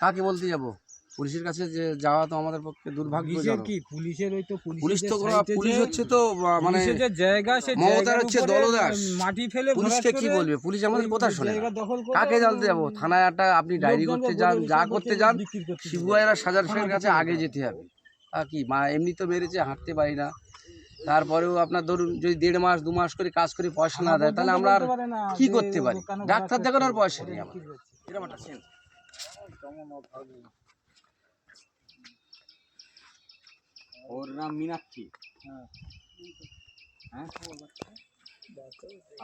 কাকে বলতে যাব? পুলিশের কাছে যে যাওয়া তো আমাদের পক্ষে দুর্ভাগ্যজনক। কি? পুলিশের ওই তো পুলিশ তো পুলিশ হচ্ছে তো মানে যে জায়গা সে মমতার হচ্ছে দলদাস। মাটি ফেলে পুলিশকে কি বলবে? পুলিশ আমাদের কথা শোনে কাকে জানতে যাব? থানায় একটা আপনি ডায়েরি করতে যান যা করতে যান শিবুয়ারা সাজার থানা সাহেবের কাছে আগে যেতে হবে। আর কি মা এমনি তো মেরেছে হাঁটতে পারি না। তারপরেও আপনার ধরুন যদি দেড় মাস দু মাস করে কাজ করে পয়সা না দেয় তাহলে আমরা আর কি করতে পারি? ডাক্তার দেখানোর পয়সা নেই আমার এরকম একটা sense। ওর নাম মীনাক্ষী। হ্যাঁ।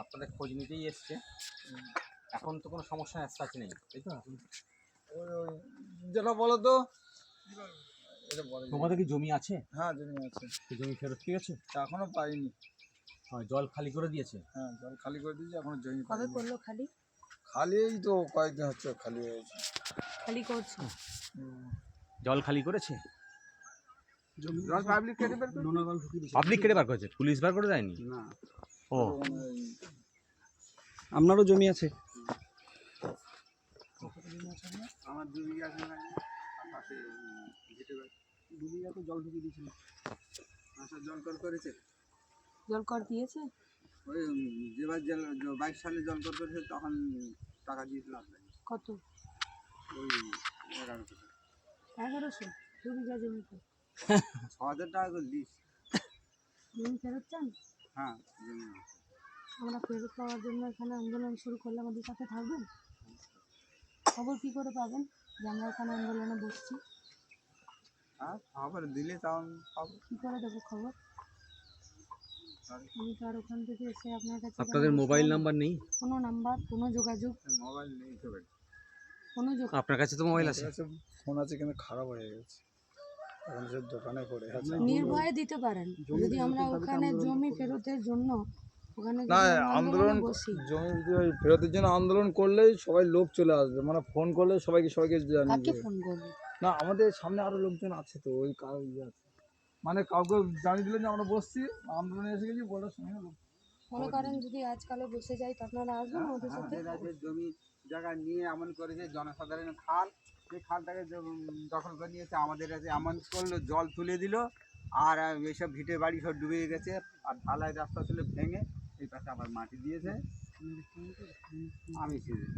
আপনাদের খোঁজ নিতেই এসছে। এখন তো কোনো সমস্যা অ্যাজ নেই তাই তো? যেটা বলো তো। তোমাদের কি জমি আছে? হ্যাঁ জমি আছে। জমি ফেরত কি আছে তা এখনও পাইনি। হ্যাঁ জল খালি করে দিয়েছে? হ্যাঁ জল খালি করে দিয়েছে এখনও জমি কবে করল খালি খালি? এই তো কয়েকদিন হচ্ছে খালি হয়েছে। খালি করছ? জল খালি করেছে? পাবলিক কেটে পাবলিক কেটে বার করেছে? পুলিশ বার করে দেয়নি? না। ও। আপনারও জমি আছে? আমার আছে পাশে, জল ঢুকিয়ে দিয়েছিল। আচ্ছা জল কর করেছে? জল কর দিয়েছে? ওই যেবার বাইশ সালে জল কর করেছে তখন টাকা দিয়েছিল আপনাকে। কত? এগারোশো টাকা এগারোশো দু বিঘা জমিতে ছ হাজার টাকা করে জমি ফেরত চান? হ্যাঁ আমরা ফেরত পাওয়ার জন্য এখানে আন্দোলন শুরু করলে আমাদের সাথে থাকবেন? খবর কী করে পাবেন? যে আমরা এখানে আন্দোলনে বসছি। হ্যাঁ খবর দিলে তখন পাবো। কী করে দেবো খবর? আমি তো আর ওখান থেকে এসে আপনার কাছে আপনাদের মোবাইল নাম্বার নেই? কোনো নাম্বার কোনো যোগাযোগ? মোবাইল নেই তো আপনার কাছে তো মোবাইল আছে। ফোন আছে কিন্তু খারাপ হয়ে গেছে। এখন সে দোকানে পড়ে আছে। নির্ভয়ে দিতে পারেন। যদি আমরা ওখানে জমি ফেরতের জন্য ওখানে না আন্দোলন জমি ফেরতের জন্য আন্দোলন করলেই সবাই লোক চলে আসবে। মানে ফোন করলে সবাইকে সবাইকে জানিয়ে ফোন করব? না আমাদের সামনে আরও লোকজন আছে তো ওই কাউ ইয়ে আছে। মানে কাউকে জানিয়ে দিলেন যে আমরা বসছি আন্দোলনে এসে গেছি বলার লোক মনে করেন যদি আজকালে বসে যাই তো আপনারা আসবেন আমাদের সাথে? জমি জায়গা নিয়ে এমন করেছে জনসাধারণের খাল। সেই খালটাকে দখল করে নিয়েছে। আমাদের কাছে এমন করল জল তুলে দিল আর এইসব ভিটে বাড়ি সব ডুবে গেছে আর ঢালাই রাস্তা ছিল ভেঙে এই পাশে আবার মাটি দিয়েছে। আমি ছিলাম।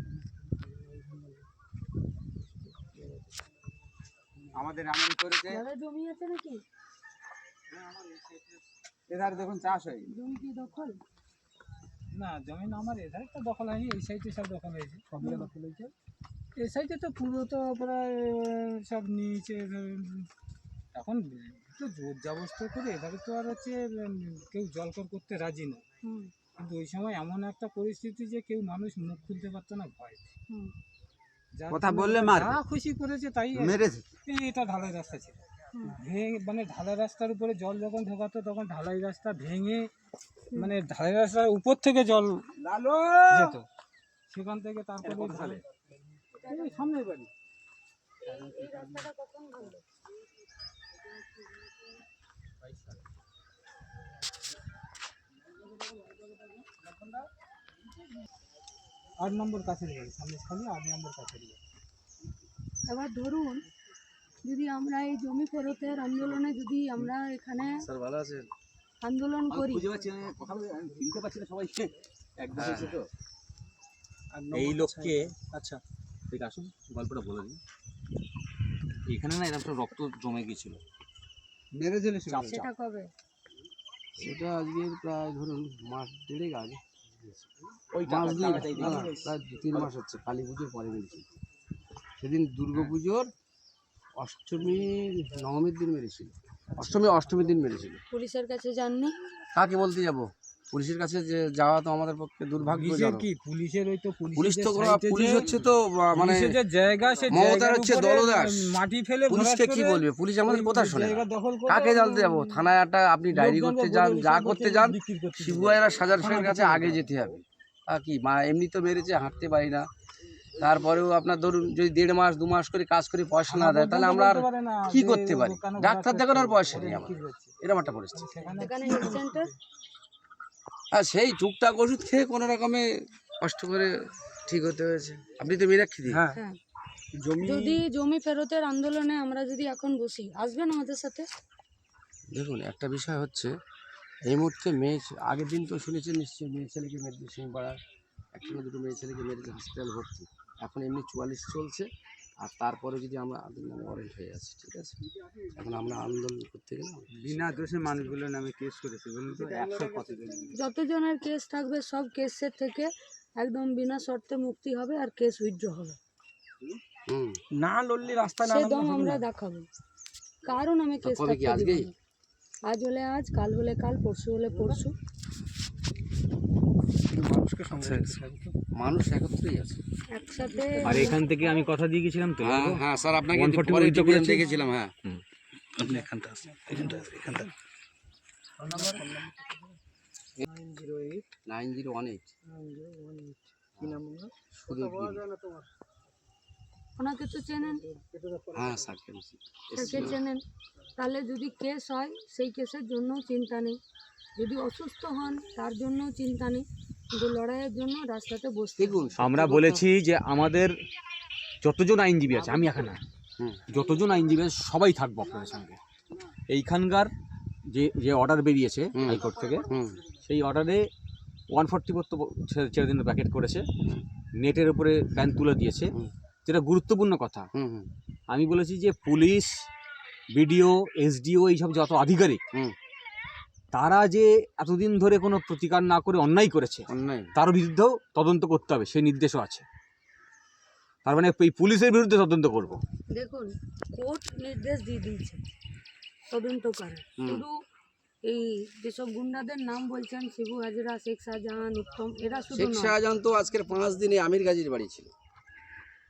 আমাদের এমন করেছে। জমি আছে নাকি? এধারে দেখুন চাষ হয়। জমি কি দখল? না জমি না আমার এধারে তো দখল হয়নি এই সাইডে সব দখল হয়েছে। সব জায়গা দখল হয়েছে? এই সাইডে তো পুরো তো প্রায় সব নিয়েছে এখন তো জোর জবস্ত করে এধারে তো আর হচ্ছে কেউ জলকর করতে রাজি না। কিন্তু ওই সময় এমন একটা পরিস্থিতি যে কেউ মানুষ মুখ খুলতে পারতো না ভয় কথা বললে। যা খুশি করেছে তাই মেরেছে। এটা ঢালাই রাস্তা ছিল। ভেঙে মানে ঢালাই রাস্তার উপরে জল যখন ঢোকাতো তখন ঢালাই রাস্তা ভেঙে মানে ঢালাই রাস্তার উপর থেকে জল লালু! যেত। সেখান থেকে তারপরে ঢালে? সামনের বাড়ি। রাস্তাটা কখন ভাঙলো আট নম্বর কাছের বাড়ি সামনে আট নম্বর কাছের বাড়ি। এবার ধরুন যদি আমরা এই জমি ফেরতের আন্দোলনে যদি আমরা এখানে স্যার ভালো আছেন? আন্দোলন করি। হ্যাঁ। এই লোককে আচ্ছা। ঠিক আসুন গল্পটা বলে দিন এখানে না এরকম একটা রক্ত জমে গেছিল মেরেছিল চাপ সেটা কবে? সেটা আজকের প্রায় ধরুন মাস দেড়েক আগে। ওই মাস দুই দিন। প্রায় দু তিন মাস হচ্ছে কালী পুজোর পরে মেরেছিল সেদিন দুর্গা পুজোর অষ্টমী নবমীর দিন মেরেছিল। অষ্টমী অষ্টমীর দিন মেরেছিল। পুলিশের কাছে যাননি? কাকে বলতে যাব? পুলিশের কাছে যে যাওয়া তো আমাদের পক্ষে কি? পুলিশের ওই তো পুলিশ তো পুলিশ হচ্ছে তো মানে যে জায়গা সে মমতার হচ্ছে দলদাস। মাটি ফেলে পুলিশকে কি বলবে? পুলিশ আমাদের কথা শোনে কাকে জানতে যাব? থানায় একটা আপনি ডায়েরি করতে যান যা করতে যান শিবুয়ারা সাজার কাছে আগে যেতে হবে। আর কি? মা এমনি তো মেরেছে হাঁটতে পারি না। তারপরেও আপনার ধরুন যদি দেড় মাস দু মাস করে কাজ করে পয়সা না দেয় তাহলে আমরা আর কি করতে পারি? ডাক্তার দেখানোর পয়সা নেই আমার এরকম একটা পরিস্থিতি। সেখানে এখানে হেলথ সেন্টার? আর সেই টুকটাক ওষুধ খেয়ে কোনো রকমে কষ্ট করে ঠিক হতে হয়েছে। আপনি তো মীনাক্ষী দি। হ্যাঁ। হ্যাঁ। জমি যদি জমি ফেরতের আন্দোলনে আমরা যদি এখন বসি আসবেন আমাদের সাথে? দেখুন একটা বিষয় হচ্ছে এই মুহূর্তে মেয়ে আগের দিন তো শুনেছেন নিশ্চয়ই মেয়ে ছেলেকে মেরেছে সিংপাড়ার একটা দুটো মেয়ে ছেলেকে মেরেছে হসপিটাল ভর্তি। এখন এমনি চুয়াল্লিশ চলছে আর তারপরে যদি আমরা ওয়ারেন্ট হয়ে যাচ্ছে ঠিক আছে? এখন আমরা আন্দোলন করতে গেলে বিনা দোষে মানুষগুলোর নামে কেস করেছে বলুন তো একশো যতজনের কেস থাকবে সব কেসের থেকে একদম বিনা শর্তে মুক্তি হবে আর কেস উইথড্র হবে। হুম। না লড়লে রাস্তায় সে দম আমরা দেখাবো। কারণ আমি কেস? না। আজ হলে আজ কাল হলে কাল পরশু হলে পরশু। মানুষকে সঙ্গে মানুষ একত্রেই আছে। একসাথে আর এখান থেকে আমি কথা দিয়ে গেছিলাম তো? হ্যাঁ হ্যাঁ স্যার আপনাকে 140 পরে উইথড্র এখানটা করেছে? দেখেছিলাম হ্যাঁ। Nine zero one eight. Sudip Giri. ওনাকে তো চেনেন? হ্যাঁ স্যার কেমন তাকে চেনেন? তাহলে যদি কেস হয় সেই কেসের জন্য চিন্তা নেই। যদি অসুস্থ হন তার জন্য চিন্তা নেই। কিন্তু লড়াইয়ের জন্য রাস্তাতে বসতে দেখুন আমরা বলেছি যে আমাদের যতজন আইনজীবী আছে আমি এখানে। যতজন আইনজীবী আছে সবাই থাকব আপনাদের সঙ্গে। এইখানকার যে যে অর্ডার বেরিয়েছে হাইকোর্ট থেকে সেই অর্ডারে ওয়ান ফোর্টি ফোর তো ছেড়ে দিন প্যাকেট করেছে। নেটের উপরে ব্যান তুলে দিয়েছে। যেটা গুরুত্বপূর্ণ কথা। হুম হুম। আমি বলেছি যে পুলিশ বিডিও এসডিও এইসব যত আধিকারিক হুম। তারা যে এতদিন ধরে কোনো প্রতিকার না করে অন্যায় করেছে অন্যায়। তার বিরুদ্ধেও তদন্ত করতে হবে সেই নির্দেশও আছে। তার মানে এই পুলিশের বিরুদ্ধে তদন্ত করব। দেখুন কোর্ট নির্দেশ দিয়ে দিয়েছে তদন্ত করে। শুধু এই যেসব গুন্ডাদের নাম বলছেন শিবু হাজরা শেখ শাহজাহান উত্তম এরা শুধু শেখ শাহজাহান তো আজকের পাঁচ দিনে আমির গাজীর বাড়ি ছিল।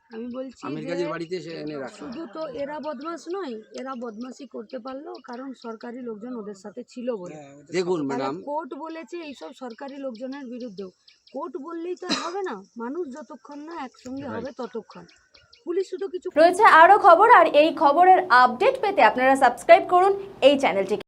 আমি বলছি আমির বাড়িতে এসে এনে রাখা। শুধু তো এরা বদমাস নয় এরা বদমাশি করতে পারল কারণ সরকারি লোকজন ওদের সাথে ছিল বলে। দেখুন ম্যাডাম কোর্ট বলেছে এইসব সরকারি লোকজনের বিরুদ্ধেও। কোর্ট বললেই তো হবে না মানুষ যতক্ষণ না একসঙ্গে হবে ততক্ষণ। পুলিশ শুধু কিছু রয়েছে আরও খবর আর এই খবরের আপডেট পেতে আপনারা সাবস্ক্রাইব করুন এই চ্যানেলটিকে।